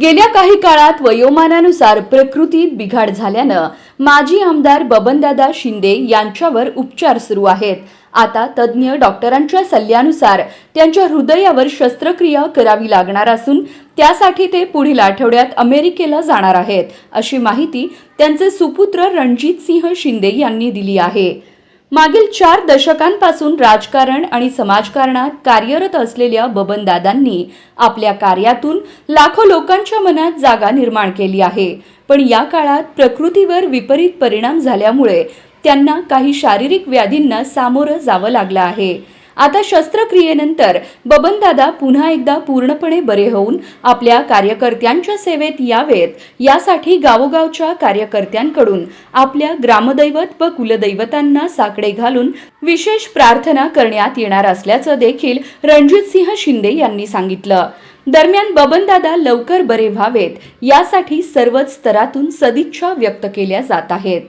गेल्या काही काळात वयोमानानुसार प्रकृतीत बिघाड झाल्यानं माजी आमदार बबनदादा शिंदे यांच्यावर उपचार सुरू आहेत. आता तज्ज्ञ डॉक्टरांच्या सल्ल्यानुसार त्यांच्या हृदयावर शस्त्रक्रिया करावी लागणार असून त्यासाठी ते पुढील आठवड्यात अमेरिकेला जाणार आहेत अशी माहिती त्यांचे सुपुत्र रणजित सिंह शिंदे यांनी दिली आहे. मागील चार दशकांपासून राजकारण आणि समाजकारणात कार्यरत असलेल्या बबनदादांनी आपल्या कार्यातून लाखो लोकांच्या मनात जागा निर्माण केली आहे. पण या काळात प्रकृतीवर विपरीत परिणाम झाल्यामुळे त्यांना काही शारीरिक व्याधींना सामोरं जावं लागलं आहे. आता शस्त्रक्रियेनंतर बबनदादा पुन्हा एकदा पूर्णपणे बरे होऊन आपल्या कार्यकर्त्यांच्या सेवेत यावेत. यासाठी गावोगावच्या कार्यकर्त्यांकडून आपल्या ग्रामदैवत व कुलदैवतांना साकडे घालून विशेष प्रार्थना करण्यात येणार असल्याचं देखील रणजितसिंह शिंदे यांनी सांगितलं. दरम्यान बबनदादा लवकर बरे व्हावेत यासाठी सर्वच स्तरातून सदिच्छा व्यक्त केल्या जात आहेत.